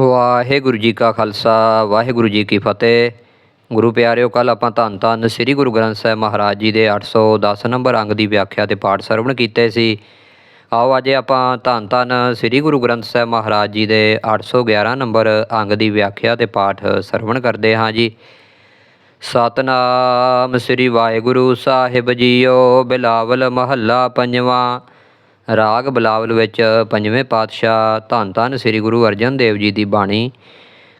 ਵਾਹਿਗੁਰੂ ਜੀ ਕਾ ਖਾਲਸਾ, ਵਾਹਿਗੁਰੂ ਜੀ ਕੀ ਫਤਿਹ। ਗੁਰੂ ਪਿਆਰਿਓ ਕੱਲ ਆਪਾਂ ਧੰਨ ਧੰਨ ਸ੍ਰੀ ਗੁਰੂ ਗ੍ਰੰਥ ਸਾਹਿਬ ਮਹਾਰਾਜ ਜੀ ਦੇ 810 ਨੰਬਰ ਅੰਗ ਦੀ ਵਿਆਖਿਆ ਤੇ ਪਾਠ ਸਰਵਣ ਕੀਤੇ ਸੀ। ਆਓ ਅੱਜ ਆਪਾਂ ਧੰਨ ਧੰਨ ਸ੍ਰੀ ਗੁਰੂ ਗ੍ਰੰਥ ਸਾਹਿਬ ਮਹਾਰਾਜ ਜੀ ਦੇ 811 ਨੰਬਰ ਅੰਗ ਦੀ ਵਿਆਖਿਆ ਤੇ ਪਾਠ ਸਰਵਣ ਕਰਦੇ ਹਾਂ ਜੀ। ਸਤਨਾਮ ਸ੍ਰੀ ਵਾਹਿਗੁਰੂ ਸਾਹਿਬ ਜੀਓ, ਬਿਲਾਵਲ ਮਹੱਲਾ ਪੰਜਵਾਂ। ਰਾਗ ਬਿਲਾਵਲ ਵਿੱਚ ਪੰਜਵੇਂ ਪਾਤਸ਼ਾਹ ਧੰਨ ਧੰਨ ਸ੍ਰੀ ਗੁਰੂ ਅਰਜਨ ਦੇਵ ਜੀ ਦੀ ਬਾਣੀ,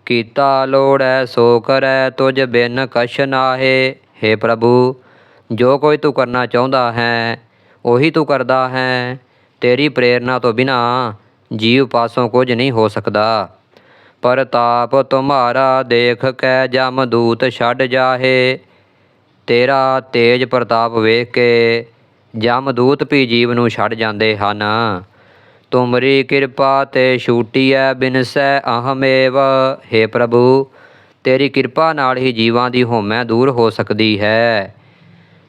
ਕੀਤਾ ਲੋੜੈ ਸੋ ਕਰੈ ਤੁਝ ਬਿਨ ਕਛ ਨਾਹੇ हे ਪ੍ਰਭੂ, ਜੋ ਕੋਈ ਤੂੰ ਕਰਨਾ ਚਾਹੁੰਦਾ ਹੈ, ਉਹੀ ਤੂੰ ਕਰਦਾ ਹੈ, ਤੇਰੀ ਪ੍ਰੇਰਣਾ ਤੋਂ ਬਿਨਾ ਜੀਵ ਪਾਸੋਂ ਕੁਝ ਨਹੀਂ ਹੋ ਸਕਦਾ। ਪਰਤਾਪ ਤੁਮਾਰਾ ਦੇਖ ਕੈ ਜਮਦੂਤ ਛੱਡ ਜਾਹੇ, ਤੇਰਾ ਤੇਜ ਪ੍ਰਤਾਪ ਵੇਖ ਕੇ ਜਮਦੂਤ ਵੀ ਜੀਵ ਨੂੰ ਛੱਡ ਜਾਂਦੇ ਹਨ ਤੁਮਰੀ ਕਿਰਪਾ ਤੇ ਛੂਟੀਐ ਬਿਨਸੈ ਅਹਮੇਵ हे ਪ੍ਰਭੂ ਤੇਰੀ ਕਿਰਪਾ ਨਾਲ ਹੀ ਜੀਵਾਂ ਦੀ ਹਉਮੈ ਦੂਰ ਹੋ ਸਕਦੀ ਹੈ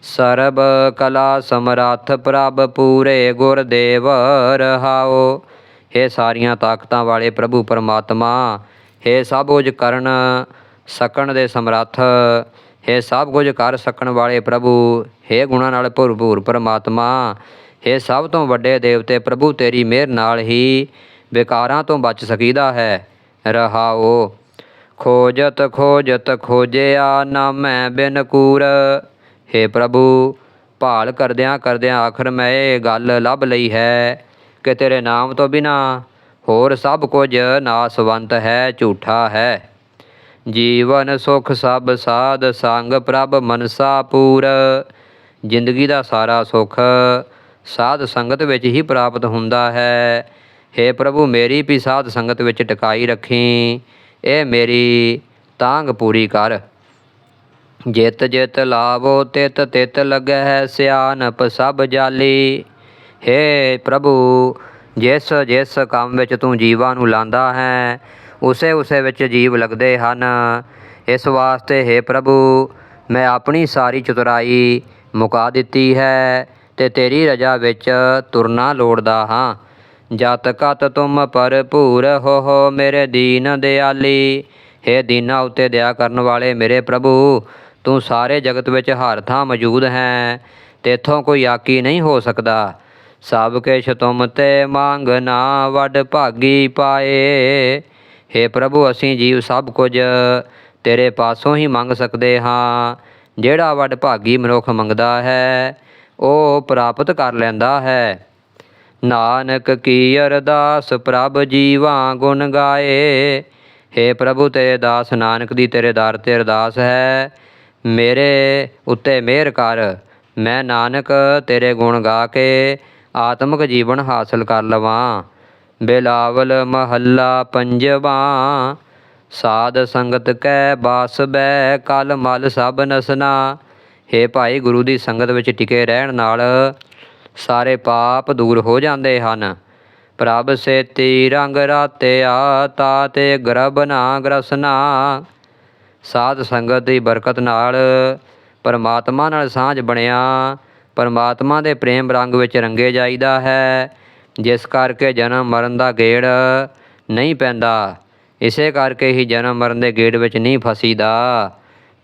ਸਰਬ ਕਲਾ ਸਮਰੱਥ ਪ੍ਰਭ ਪੂਰੇ ਗੁਰਦੇਵ ਰਹਾਓ हे ਸਾਰੀਆਂ ਤਾਕਤਾਂ ਵਾਲੇ ਪ੍ਰਭੂ ਪਰਮਾਤਮਾ हे ਸਭ ਕੁਝ ਕਰਨ ਸਕਣ ਦੇ ਸਮਰੱਥ हे ਸਭ ਕੁਝ ਕਰ ਸਕਣ ਵਾਲੇ ਪ੍ਰਭੂ हे ਗੁਣਾਂ ਨਾਲ ਭਰਪੂਰ ਪਰਮਾਤਮਾ हे ਸਭ ਤੋਂ ਵੱਡੇ ਦੇਵਤੇ ਪ੍ਰਭੂ ਤੇਰੀ ਮਿਹਰ ਨਾਲ ਹੀ ਵਿਕਾਰਾਂ ਤੋਂ ਬਚ ਸਕੀਦਾ ਹੈ ਰਹਾਓ ਖੋਜਤ ਖੋਜਤ ਖੋਜਿਆ ਨਾ ਮੈਂ ਬਿਨ ਕੂਰ हे ਪ੍ਰਭੂ ਭਾਲ ਕਰਦਿਆਂ ਕਰਦਿਆਂ ਆਖਰ ਮੈਂ ਇਹ ਗੱਲ ਲੱਭ ਲਈ ਹੈ ਕਿ ਤੇਰੇ ਨਾਮ ਤੋਂ ਬਿਨਾ ਹੋਰ ਸਭ ਕੁਝ ਨਾਸਵੰਤ ਹੈ ਝੂਠਾ ਹੈ ਜੀਵਨ ਸੁਖ ਸਭ ਸਾਧ ਸੰਗ ਪ੍ਰਭ ਮਨਸਾ ਪੂਰ। ਜ਼ਿੰਦਗੀ ਦਾ ਸਾਰਾ ਸੁਖ ਸਾਧ ਸੰਗਤ ਵਿੱਚ ਹੀ ਪ੍ਰਾਪਤ ਹੁੰਦਾ ਹੈ। हे ਪ੍ਰਭੂ, ਮੇਰੀ ਵੀ ਸਾਧ ਸੰਗਤ ਵਿੱਚ ਟਿਕਾਈ ਰੱਖੀ। ਇਹ ਮੇਰੀ ਤਾਂਗ ਪੂਰੀ ਕਰ। ਜਿਤ ਜਿਤ ਲਾਵੋ, ਤਿਤ ਤਿਤ ਲੱਗੈ ਸਿਆਨਪ ਸਭ ਜਾਲੀ। ਹੇ ਪ੍ਰਭੂ, ਜਿਸ ਜਿਸ ਕੰਮ ਵਿੱਚ ਤੂੰ ਜੀਵਾਂ ਨੂੰ ਲਾਂਦਾ ਹੈ ਉਸੇ ਉਸੇ ਵਿੱਚ ਜੀਵ ਲੱਗਦੇ ਹਨ। ਇਸ ਵਾਸਤੇ ਹੇ ਪ੍ਰਭੂ, ਮੈਂ ਆਪਣੀ ਸਾਰੀ ਚਤੁਰਾਈ ਮੁਕਾ ਦਿੱਤੀ ਹੈ ਤੇ ਤੇਰੀ ਰਜਾ ਵਿੱਚ ਤੁਰਨਾ ਲੋੜਦਾ ਹਾਂ। ਜਤ ਕਤ ਤੁਮ ਭਰਪੂਰ ਹੋ ਹੋ ਮੇਰੇ ਦੀਨ ਦਿਆਲੀ, ਹੇ ਦੀਨਾ ਉਤੇ ਦਇਆ ਕਰਨ ਵਾਲੇ ਮੇਰੇ ਪ੍ਰਭੂ, ਤੂੰ ਸਾਰੇ ਜਗਤ ਵਿੱਚ ਹਰ ਥਾਂ ਮੌਜੂਦ ਹੈ, ਤੇਥੋਂ ਕੋਈ ਆਕੀ ਨਹੀਂ ਹੋ ਸਕਦਾ। ਸਭ ਕਿਛ ਤੁਮ ਤੇ ਮੰਗਨਾ ਵੱਡ ਭਾਗੀ ਪਾਏ। हे ਪ੍ਰਭੂ, ਅਸੀਂ ਜੀਵ ਸਭ ਕੁਝ ਤੇਰੇ ਪਾਸੋਂ ਹੀ ਮੰਗ ਸਕਦੇ ਹਾਂ। ਜਿਹੜਾ ਵੱਡ ਭਾਗੀ ਮਨੁੱਖ ਮੰਗਦਾ ਹੈ, ਉਹ ਪ੍ਰਾਪਤ ਕਰ ਲੈਂਦਾ ਹੈ। ਨਾਨਕ ਕੀ ਅਰਦਾਸ ਪ੍ਰਭ ਜੀਵਾਂ ਗੁਣ ਗਾਏ। हे ਪ੍ਰਭੂ, ਤੇਰੇ ਦਾਸ ਨਾਨਕ ਦੀ ਤੇਰੇ ਦਰ ਤੇ ਅਰਦਾਸ ਹੈ। ਮੇਰੇ ਉੱਤੇ ਮਿਹਰ ਕਰ। ਮੈਂ ਨਾਨਕ ਤੇਰੇ ਗੁਣ ਗਾ ਕੇ ਆਤਮਿਕ ਜੀਵਨ ਹਾਸਲ ਕਰ ਲਵਾਂ। ਬਿਲਾਵਲ ਮਹੱਲਾ ਪੰਜਵਾਂ, ਸਾਧ ਸੰਗਤ ਕੈ ਬਾਸ ਬੈ, ਕਲ ਮਲ ਸਭ ਨਸਨਾ। हे ਭਾਈ ਗੁਰੂ ਦੀ ਸੰਗਤ ਵਿੱਚ ਟਿਕੇ ਰਹਿਣ ਨਾਲ ਸਾਰੇ ਪਾਪ ਦੂਰ ਹੋ ਜਾਂਦੇ ਹਨ। ਪ੍ਰਭ ਸੇਤੀ ਰੰਗ ਰਾਤਿਆ, ਤਾ ਤੇ ਗਰਭ ਨਾ ਗਰਸਨਾ। ਸਾਧ ਸੰਗਤ ਦੀ ਬਰਕਤ ਨਾਲ ਪਰਮਾਤਮਾ ਨਾਲ ਸਾਂਝ ਬਣਿਆ। ਪਰਮਾਤਮਾ ਦੇ ਪ੍ਰੇਮ ਰੰਗ ਵਿੱਚ ਰੰਗੇ ਜਾਈਦਾ ਹੈ। ਜਿਸ ਕਰਕੇ ਜਨਮ ਮਰਨ ਦਾ ਗੇੜ ਨਹੀਂ ਪੈਂਦਾ। ਇਸੇ ਕਰਕੇ ਹੀ ਜਨਮ ਮਰਨ ਦੇ ਗੇੜ ਵਿੱਚ ਨਹੀਂ ਫਸੀਦਾ।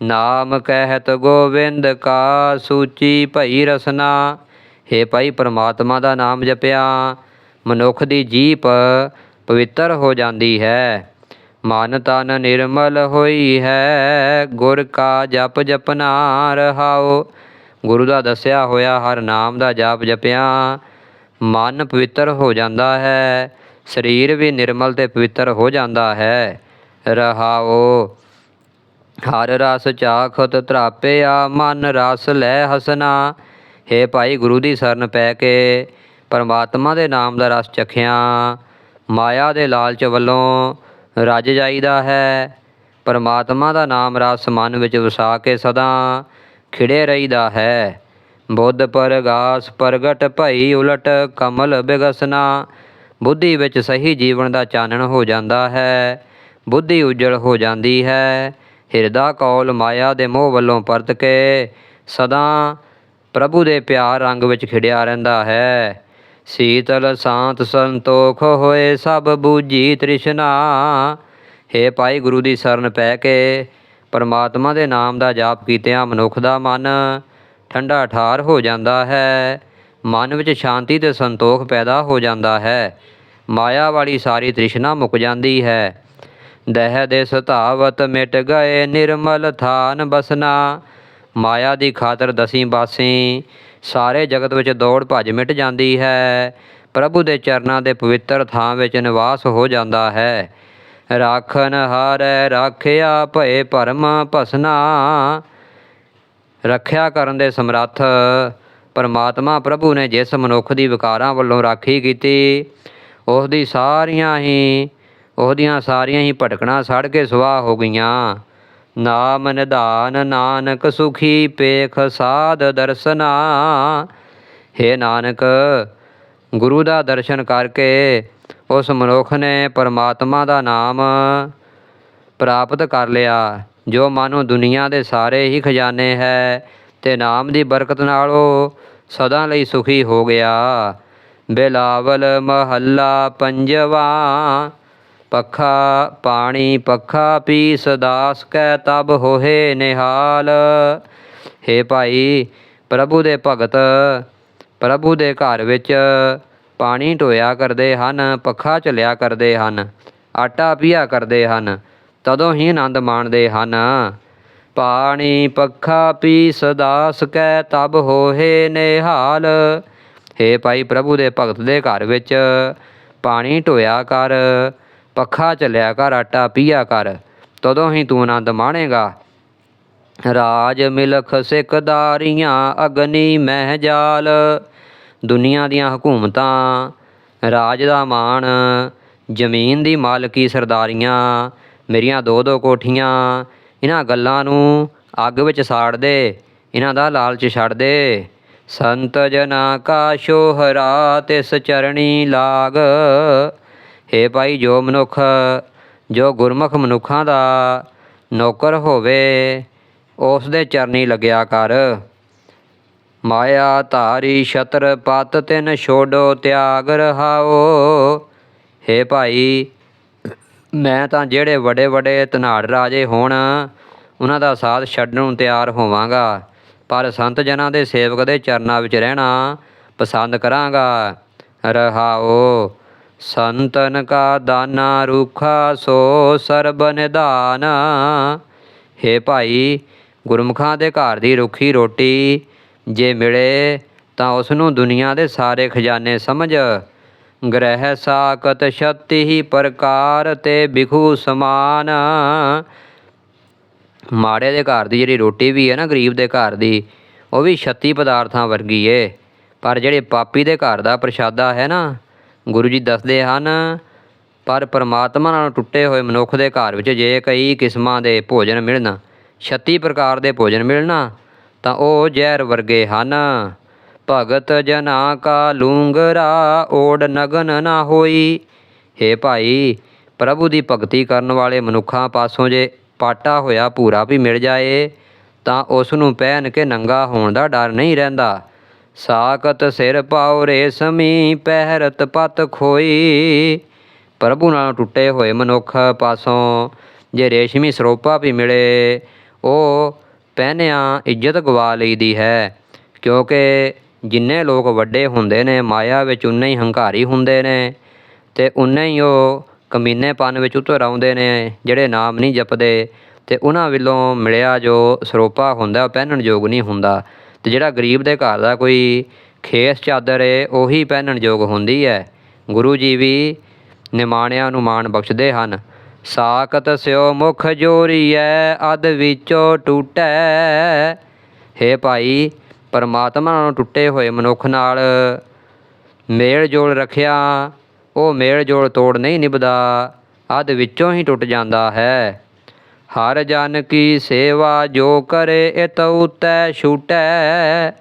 ਨਾਮ ਕਹਿਤ ਗੋਬਿੰਦ ਕਾ ਸੂਚੀ ਭਈ ਰਸਨਾ। हे ਭਾਈ ਪਰਮਾਤਮਾ ਦਾ ਨਾਮ ਜਪਿਆ, ਮਨੁੱਖ ਦੀ ਜੀਪ ਪਵਿੱਤਰ ਹੋ ਜਾਂਦੀ ਹੈ। ਮਨ ਤਨ ਨਿਰਮਲ ਹੋਈ ਹੈ, ਗੁਰ ਕਾ ਜਪ ਜਪਨਾ ਰਹਾਓ ਗੁਰੂ ਦਾ ਦੱਸਿਆ ਹੋਇਆ ਹਰ ਨਾਮ ਦਾ ਜਾਪ ਜਪਿਆ ਮਨ ਪਵਿੱਤਰ ਹੋ ਜਾਂਦਾ ਹੈ, ਸਰੀਰ ਵੀ ਨਿਰਮਲ ਤੇ ਪਵਿੱਤਰ ਹੋ ਜਾਂਦਾ ਹੈ। ਰਹਾਓ, ਹਰ ਰਸ ਚਾਖਤ ਤਰਾਪਿਆ ਮਨ ਰਸ ਲੈ ਹਸਨਾ। हे ਭਾਈ ਗੁਰੂ ਦੀ ਸ਼ਰਨ ਪੈ ਕੇ ਪਰਮਾਤਮਾ ਦੇ ਨਾਮ ਦਾ ਰਸ ਚਖਿਆ। ਮਾਇਆ ਦੇ ਲਾਲਚ ਵੱਲੋਂ ਰੱਜ ਜਾਈਦਾ ਹੈ। ਪਰਮਾਤਮਾ ਦਾ ਨਾਮ ਰਸ ਮਨ ਵਿੱਚ ਵਸਾ ਕੇ ਸਦਾ ਖਿੜੇ ਰਹੀਦਾ ਹੈ। ਬੁੱਧ ਪਰਗਾਸ ਪ੍ਰਗਟ ਭਈ ਉਲਟ ਕਮਲ ਬਿਗਸਨਾ। ਬੁੱਧੀ ਵਿੱਚ ਸਹੀ ਜੀਵਨ ਦਾ ਚਾਨਣ ਹੋ ਜਾਂਦਾ ਹੈ, ਬੁੱਧੀ ਉਜਲ ਹੋ ਜਾਂਦੀ ਹੈ। ਹਿਰਦਾ ਕੌਲ ਮਾਇਆ ਦੇ ਮੋਹ ਵੱਲੋਂ ਪਰਤ ਕੇ ਸਦਾ ਪ੍ਰਭੂ ਦੇ ਪਿਆਰ ਰੰਗ ਵਿੱਚ ਖਿੜਿਆ ਰਹਿੰਦਾ ਹੈ। ਸੀਤਲ ਸ਼ਾਂਤ ਸੰਤੋਖ ਹੋਏ ਸਭ ਬੂਝੀ ਤ੍ਰਿਸ਼ਨਾ। ਹੇ ਭਾਈ ਗੁਰੂ ਦੀ ਸ਼ਰਨ ਪੈ ਕੇ ਪਰਮਾਤਮਾ ਦੇ ਨਾਮ ਦਾ ਜਾਪ ਕੀਤਿਆਂ ਮਨੁੱਖ ਦਾ ਮਨ ਠੰਡਾ ਠਾਰ ਹੋ ਜਾਂਦਾ ਹੈ। ਮਨ ਵਿੱਚ ਸ਼ਾਂਤੀ ਤੇ ਸੰਤੋਖ ਪੈਦਾ ਹੋ ਜਾਂਦਾ ਹੈ। ਮਾਇਆ ਵਾਲੀ ਸਾਰੀ ਤ੍ਰਿਸ਼ਨਾ ਮੁੱਕ ਜਾਂਦੀ ਹੈ। ਦਹਿ ਦੇ ਸਤਾਵਤ ਮਿਟ ਗਏ ਨਿਰਮਲ ਥਾਨ ਬਸਨਾ। ਮਾਇਆ ਦੀ ਖਾਤਰ ਦਸੀਂ ਬਾਸੀਂ, ਸਾਰੇ ਜਗਤ ਵਿੱਚ ਦੌੜ ਭੱਜ ਮਿਟ ਜਾਂਦੀ ਹੈ। ਪ੍ਰਭੂ ਦੇ ਚਰਨਾਂ ਦੇ ਪਵਿੱਤਰ ਥਾਂ ਵਿੱਚ ਨਿਵਾਸ ਹੋ ਜਾਂਦਾ ਹੈ। ਰਾਖਨ ਹਾਰੈ ਰਾਖਿਆ ਭਏ ਭਰਮ ਭਸਨਾ। ਰੱਖਿਆ ਕਰਨ ਦੇ ਸਮਰੱਥ ਪਰਮਾਤਮਾ ਪ੍ਰਭੂ ਨੇ ਜਿਸ ਮਨੁੱਖ ਦੀ ਵਿਕਾਰਾਂ ਵੱਲੋਂ ਰਾਖੀ ਕੀਤੀ, ਉਸ ਦੀ ਸਾਰੀਆਂ ਹੀ ਉਹਦੀਆਂ ਸਾਰੀਆਂ ਹੀ ਭਟਕਣਾ ਸੜ ਕੇ ਸੁਆਹ ਹੋ ਗਈਆਂ। ਨਾਮ ਨਿਧਾਨ ਨਾਨਕ ਸੁਖੀ ਪੇਖ ਸਾਧ ਦਰਸਨਾ। ਹੇ ਨਾਨਕ, ਗੁਰੂ ਦਾ ਦਰਸ਼ਨ ਕਰਕੇ ਉਸ ਮਨੁੱਖ ਨੇ ਪਰਮਾਤਮਾ ਦਾ ਨਾਮ ਪ੍ਰਾਪਤ ਕਰ ਲਿਆ। ਜੋ ਮਾਨੋ ਦੁਨੀਆ ਦੇ ਸਾਰੇ ਹੀ ਖਜ਼ਾਨੇ ਹੈ, ਤੇ ਨਾਮ ਦੀ ਬਰਕਤ ਨਾਲ ਉਹ ਸਦਾ ਲਈ ਸੁਖੀ ਹੋ ਗਿਆ। ਬਿਲਾਵਲ ਮਹੱਲਾ ਪੰਜਵਾ, ਪੱਖਾ ਪਾਣੀ, ਪੱਖਾ ਪੀਸ, ਦਾਸ ਕੈ ਤਬ ਹੋਏ ਨਿਹਾਲ। ਹੇ ਭਾਈ, ਪ੍ਰਭੂ ਦੇ ਭਗਤ, ਪ੍ਰਭੂ ਦੇ ਘਰ ਵਿੱਚ ਪਾਣੀ ਢੋਇਆ ਕਰਦੇ ਹਨ, ਪੱਖਾ ਝੱਲਿਆ ਕਰਦੇ ਹਨ, ਆਟਾ ਪੀਆ ਕਰਦੇ ਹਨ। ਤਦੋਂ ਹੀ ਆਨੰਦ ਮਾਣਦੇ ਹਨ। ਪਾਣੀ ਪੱਖਾ ਪੀਸ ਦਾਸ ਕੈ ਤਬ ਹੋਏ ਨਿਹਾਲ। ਹੇ ਭਾਈ ਪ੍ਰਭੂ ਦੇ ਭਗਤ ਦੇ ਘਰ ਵਿੱਚ ਪਾਣੀ ਢੋਇਆ ਕਰ, ਪੱਖਾ ਚੱਲਿਆ ਕਰ, ਆਟਾ ਪੀਆ ਕਰ। ਤਦੋਂ ਹੀ ਤੂੰ ਆਨੰਦ ਮਾਣੇਗਾ। ਰਾਜ ਮਿਲਖ ਸਿਕਦਾਰੀਆਂ ਅਗਨੀ ਮਹਿ ਜਾਲ। ਦੁਨੀਆ ਦੀਆਂ ਹਕੂਮਤਾਂ, ਰਾਜ ਦਾ ਮਾਣ, ਜ਼ਮੀਨ ਦੀ ਮਾਲਕੀ ਸਰਦਾਰੀਆਂ। ਮੇਰੀਆਂ ਦੋ ਦੋ ਕੋਠੀਆਂ, ਇਹਨਾਂ ਗੱਲਾਂ ਨੂੰ ਅੱਗ ਵਿੱਚ ਸਾੜ ਦੇ, ਇਹਨਾਂ ਦਾ ਲਾਲਚ ਛੱਡ ਦੇ। ਸੰਤ ਜਨਾ ਕਾ ਸ਼ੋਹਰਾ ਤਿਸ ਚਰਣੀ ਲਾਗ। ਹੇ ਭਾਈ ਜੋ ਮਨੁੱਖ, ਜੋ ਗੁਰਮੁਖ ਮਨੁੱਖਾਂ ਦਾ ਨੌਕਰ ਹੋਵੇ, ਉਸ ਦੇ ਚਰਨੀ ਲੱਗਿਆ ਕਰ। ਮਾਇਆ ਧਾਰੀ ਛਤਰ ਪਤ ਤਿਨ ਛੋਡੋ ਤਿਆਗ ਰਹਾਓ। ਹੇ ਭਾਈ ਮੈਂ ਤਾਂ ਜਿਹੜੇ ਵੱਡੇ ਵੱਡੇ ਧਨਾੜ ਰਾਜੇ ਹੋਣ, ਉਹਨਾਂ ਦਾ ਸਾਥ ਛੱਡਣ ਨੂੰ ਤਿਆਰ ਹੋਵਾਂਗਾ। ਪਰ ਸੰਤ ਜਨਾਂ ਦੇ ਸੇਵਕ ਦੇ ਚਰਨਾਂ ਵਿੱਚ ਰਹਿਣਾ ਪਸੰਦ ਕਰਾਂਗਾ। ਰਹਾਓ, ਸੰਤਨ ਕਾ ਦਾਨਾ ਰੁਖਾ ਸੋ ਸਰਬ ਨਿਧਾਨ। ਹੇ ਭਾਈ, ਗੁਰਮੁਖਾਂ ਦੇ ਘਰ ਦੀ ਰੁੱਖੀ ਰੋਟੀ ਜੇ ਮਿਲੇ ਤਾਂ ਉਸ ਨੂੰ ਦੁਨੀਆ ਦੇ ਸਾਰੇ ਖਜ਼ਾਨੇ ਸਮਝ। ਗ੍ਰਹਿ ਸਾਕਤ ਛਤੀ ਹੀ ਪ੍ਰਕਾਰ ਤੇ ਬਿਖੂ ਸਮਾਨ। ਮਾੜੇ ਦੇ ਘਰ ਦੀ ਜਿਹੜੀ ਰੋਟੀ ਵੀ ਹੈ ਨਾ, ਗਰੀਬ ਦੇ ਘਰ ਦੀ, ਉਹ ਵੀ 36 ਪਦਾਰਥਾਂ ਵਰਗੀ ਏ। ਪਰ ਜਿਹੜੇ ਪਾਪੀ ਦੇ ਘਰ ਦਾ ਪ੍ਰਸ਼ਾਦਾ ਹੈ ਨਾ, ਗੁਰੂ ਜੀ ਦੱਸਦੇ ਹਨ, ਪਰ ਪਰਮਾਤਮਾ ਨਾਲ ਟੁੱਟੇ ਹੋਏ ਮਨੁੱਖ ਦੇ ਘਰ ਵਿੱਚ ਜੇ ਕਈ ਕਿਸਮਾਂ ਦੇ ਭੋਜਨ ਮਿਲਣ 36 ਪ੍ਰਕਾਰ ਦੇ ਭੋਜਨ ਮਿਲਣਾ, ਤਾਂ ਉਹ ਜ਼ਹਿਰ ਵਰਗੇ ਹਨ। ਭਗਤ ਜਨਾ ਕਾ ਲੂੰਗਰਾ ਓੜ ਨਗਨ ਨਾ ਹੋਈ। ਹੇ ਭਾਈ, ਪ੍ਰਭੂ ਦੀ ਭਗਤੀ ਕਰਨ ਵਾਲੇ ਮਨੁੱਖਾਂ ਪਾਸੋਂ ਜੇ ਪਾਟਾ ਹੋਇਆ ਭੂਰਾ ਵੀ ਮਿਲ ਜਾਏ, ਤਾਂ ਉਸ ਨੂੰ ਪਹਿਨ ਕੇ ਨੰਗਾ ਹੋਣ ਦਾ ਡਰ ਨਹੀਂ ਰਹਿੰਦਾ। ਸਾਕਤ ਸਿਰ ਪਾਉ ਰੇਸ਼ਮੀ ਪਹਿਰਤ ਪਤ ਖੋਈ। ਪ੍ਰਭੂ ਨਾਲ ਟੁੱਟੇ ਹੋਏ ਮਨੁੱਖ ਪਾਸੋਂ ਜੇ ਰੇਸ਼ਮੀ ਸਰੋਪਾ ਵੀ ਮਿਲੇ, ਉਹ ਪਹਿਨਿਆ ਇੱਜ਼ਤ ਗਵਾ ਲਈਦੀ ਹੈ, ਕਿਉਂਕਿ ਜਿੰਨੇ ਲੋਕ ਵੱਡੇ ਹੁੰਦੇ ਨੇ, ਮਾਇਆ ਵਿੱਚ ਉਨੇ ਹੀ ਹੰਕਾਰੀ ਹੁੰਦੇ ਨੇ ਤੇ ਉਨੇ ਹੀ ਉਹ ਕਮੀਨੇਪਨ ਵਿੱਚ ਉਤਰ ਆਉਂਦੇ ਨੇ, ਜਿਹੜੇ ਨਾਮ ਨਹੀਂ ਜਪਦੇ ਤੇ ਉਹਨਾਂ ਵੱਲੋਂ ਮਿਲਿਆ ਜੋ ਸਰੋਪਾ ਹੁੰਦਾ, ਉਹ ਪਹਿਨਣ ਯੋਗ ਨਹੀਂ ਹੁੰਦਾ। ਤੇ ਜਿਹੜਾ ਗਰੀਬ ਦੇ ਘਰ ਦਾ ਕੋਈ ਖੇਸ ਚਾਦਰ ਏ, ਉਹੀ ਪਹਿਨਣ ਯੋਗ ਹੁੰਦੀ ਹੈ। ਗੁਰੂ ਜੀ ਵੀ ਨਿਮਾਣਿਆਂ ਨੂੰ ਮਾਣ ਬਖਸ਼ਦੇ ਹਨ। ਸਾਕਤ ਸਿਓ ਮੁਖ ਜੋਰੀਐ ਅਦ ਵਿੱਚੋਂ ਟੂਟੈ। ਹੇ ਭਾਈ ਪਰਮਾਤਮਾ ਨਾਲ ਟੁੱਟੇ ਹੋਏ ਮਨੁੱਖ ਨਾਲ ਮੇਲ ਜੋਲ ਰੱਖਿਆ, ਉਹ ਮੇਲ ਜੋਲ ਤੋੜ ਨਹੀਂ ਨਿਭਦਾ, ਅਧ ਵਿੱਚੋਂ ਹੀ ਟੁੱਟ ਜਾਂਦਾ ਹੈ। ਹਰ ਜਨ ਕੀ ਸੇਵਾ ਜੋ ਕਰੇ ਇਤ ਉਤੈ ਛੂਟੈ।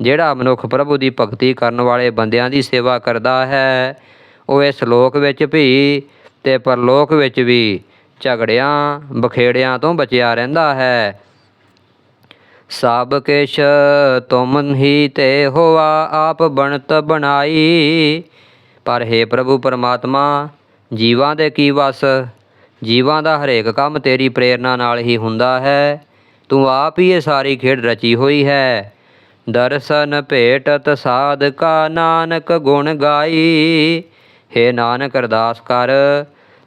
ਜਿਹੜਾ ਮਨੁੱਖ ਪ੍ਰਭੂ ਦੀ ਭਗਤੀ ਕਰਨ ਵਾਲੇ ਬੰਦਿਆਂ ਦੀ ਸੇਵਾ ਕਰਦਾ ਹੈ, ਉਹ ਇਸ ਲੋਕ ਵਿੱਚ ਵੀ ਤੇ ਪਰਲੋਕ ਵਿੱਚ ਵੀ ਝਗੜਿਆਂ ਬਖੇੜਿਆਂ ਤੋਂ ਬਚਿਆ ਰਹਿੰਦਾ ਹੈ। ਸਭ ਕਿਛ ਤੁਮ ਹੀ ਤੇ ਹੋਆ ਆਪ ਬਣਤ ਬਣਾਈ। ਪਰ हे ਪ੍ਰਭੂ ਪਰਮਾਤਮਾ, ਜੀਵਾਂ ਦੇ ਕੀ ਵਸ? ਜੀਵਾਂ ਦਾ ਹਰੇਕ ਕੰਮ ਤੇਰੀ ਪ੍ਰੇਰਣਾ ਨਾਲ ਹੀ ਹੁੰਦਾ ਹੈ। ਤੂੰ ਆਪ ਹੀ ਇਹ ਸਾਰੀ ਖੇਡ ਰਚੀ ਹੋਈ ਹੈ। ਦਰਸ਼ਨ ਭੇਟਤ ਸਾਧਕਾ ਨਾਨਕ ਗੁਣ ਗਾਈ। ਹੇ ਨਾਨਕ ਅਰਦਾਸ ਕਰ,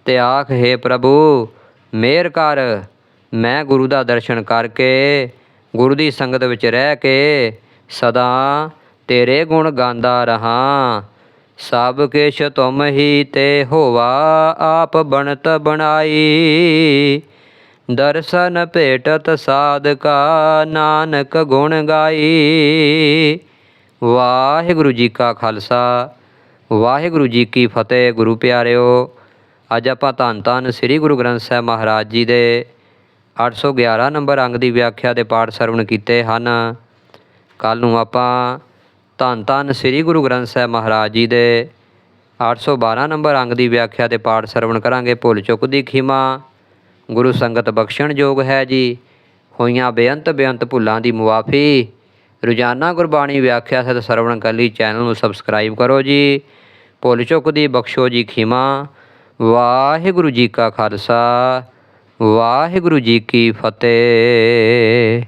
ਤੇ ਆਖ ਹੇ ਪ੍ਰਭੂ, ਮੇਰ ਕਰ, ਮੈਂ ਗੁਰੂ ਦਾ ਦਰਸ਼ਨ ਕਰਕੇ ਗੁਰੂ ਦੀ ਸੰਗਤ ਵਿੱਚ ਰਹਿ ਕੇ ਸਦਾ ਤੇਰੇ ਗੁਣ ਗਾਉਂਦਾ ਰਹਾ। ਸਭ ਕਿਛ ਤੁਮ ਹੀ ਤੇ ਹੋਵਾ, ਆਪ ਬਣਤ ਬਣਾਈ। ਦਰਸ਼ਨ ਭੇਟਤ ਸਾਧਕਾ, ਨਾਨਕ ਗੁਣ ਗਾਈ। ਵਾਹਿਗੁਰੂ ਜੀ ਕਾ ਖਾਲਸਾ, ਵਾਹਿਗੁਰੂ ਜੀ ਕੀ ਫਤਿਹ। ਗੁਰੂ ਪਿਆਰਿਓ, ਅੱਜ ਆਪਾਂ ਧੰਨ ਧੰਨ ਸ੍ਰੀ ਗੁਰੂ ਗ੍ਰੰਥ ਸਾਹਿਬ ਮਹਾਰਾਜ ਜੀ ਦੇ 811 ਨੰਬਰ ਅੰਗ ਦੀ ਵਿਆਖਿਆ ਦੇ ਪਾਠ ਸਰਵਣ ਕੀਤੇ ਹਨ। ਕੱਲ ਨੂੰ ਆਪਾਂ ਧੰਨ ਧੰਨ ਸ੍ਰੀ ਗੁਰੂ ਗ੍ਰੰਥ ਸਾਹਿਬ ਮਹਾਰਾਜ ਜੀ ਦੇ 812 ਨੰਬਰ ਅੰਗ ਦੀ ਵਿਆਖਿਆ ਦੇ ਪਾਠ ਸਰਵਣ ਕਰਾਂਗੇ। ਭੁੱਲ ਚੁੱਕ ਦੀ ਖਿਮਾ, ਗੁਰੂ ਸੰਗਤ ਬਖਸ਼ਣ ਯੋਗ ਹੈ ਜੀ। ਹੋਈਆਂ ਬੇਅੰਤ ਬੇਅੰਤ ਭੁੱਲਾਂ ਦੀ ਮੁਆਫੀ, ਰੋਜ਼ਾਨਾ ਗੁਰਬਾਣੀ ਵਿਆਖਿਆ ਸਦ ਸਰਵਣ ਕਰ ਚੈਨਲ ਨੂੰ ਸਬਸਕ੍ਰਾਈਬ ਕਰੋ ਜੀ। ਭੁੱਲ ਚੁੱਕ ਦੀ ਬਖਸ਼ੋ ਜੀ ਖਿਮਾ, ਵਾਹਿਗੁਰੂ ਜੀ ਕਾ ਖਾਲਸਾ। ਵਾਹਿਗੁਰੂ ਜੀ ਕੀ ਫਤਿਹ।